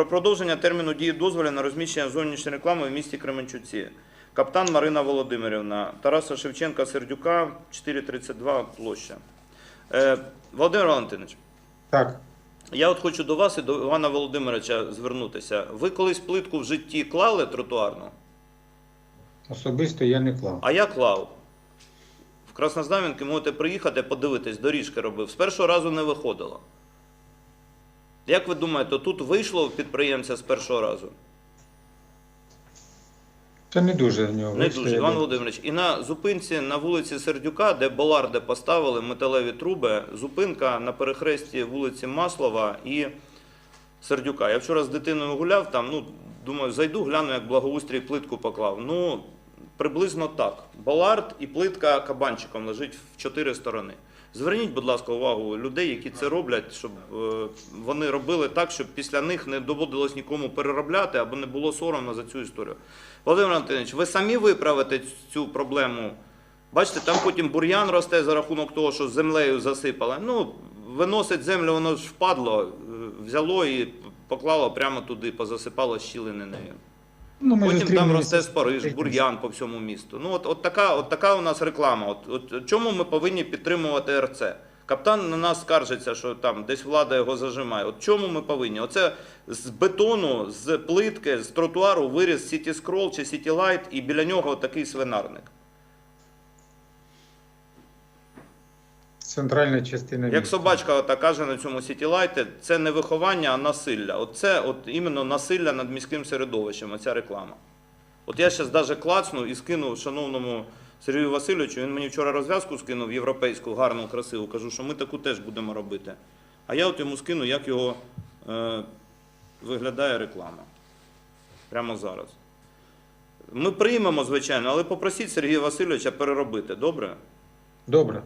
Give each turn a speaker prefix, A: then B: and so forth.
A: Про продовження терміну дії дозволів на розміщення зовнішньої реклами в місті Кременчуці. Каптан Марина Володимирівна, Тараса Шевченка Сердюка, 432 площа. Е, Володимир Валентинович,
B: Так,
A: я от хочу до вас і до Івана Володимировича звернутися. Ви колись плитку в житті клали тротуарну?
B: особисто я не клав.
A: А я клав. В Краснознаменки можете приїхати, подивитись, доріжки робив. З першого разу не виходило. Як ви думаєте, тут вийшло в підприємця з першого разу?
B: Це не дуже в нього
A: Не
B: вийшло,
A: дуже, Іван. Володимирович. І на зупинці на вулиці Сердюка, де Боларде поставили металеві труби, зупинка на перехресті вулиці Маслова і Сердюка. Я вчора з дитиною гуляв там, ну, думаю, зайду, гляну, як благоустрій плитку поклав. Ну, приблизно так. Болард і плитка кабанчиком лежить в чотири сторони. Зверніть, будь ласка, увагу людей, які це роблять, щоб е, вони робили так, щоб після них не доводилось нікому переробляти або не було соромно за цю історію. Володимир Антонович, ви самі виправите цю проблему. Бачите, там потім бур'ян росте за рахунок того, що землею засипали. Ну, виносить землю, воно ж впадло, е, взяло і поклало прямо туди, позасипало щілини нею.
B: Ну, ми
A: Потім там росте спариж, бур'ян по всьому місту. Ну, от, от, така, от така у нас реклама. От, от чому ми повинні підтримувати РЦ? Каптан на нас скаржиться, що там десь влада його зажимає. От чому ми повинні? Оце з бетону, з плитки, з тротуару виріс Сіті Скрол чи Сіті Лайт, і біля нього такий свинарник.
B: Центральна частина
A: Як
B: міста.
A: собачка ота каже на цьому Сіті Лайті, це не виховання, а насилля. От це от іменно насилля над міським середовищем, оця реклама. От я зараз навіть клацну і скину шановному Сергію Васильовичу, він мені вчора розв'язку скинув європейську, гарну, красиву. Кажу, що ми таку теж будемо робити. А я от йому скину, як його е, виглядає реклама. Прямо зараз. Ми приймемо, звичайно, але попросіть Сергія Васильовича переробити, добре?
B: Добре.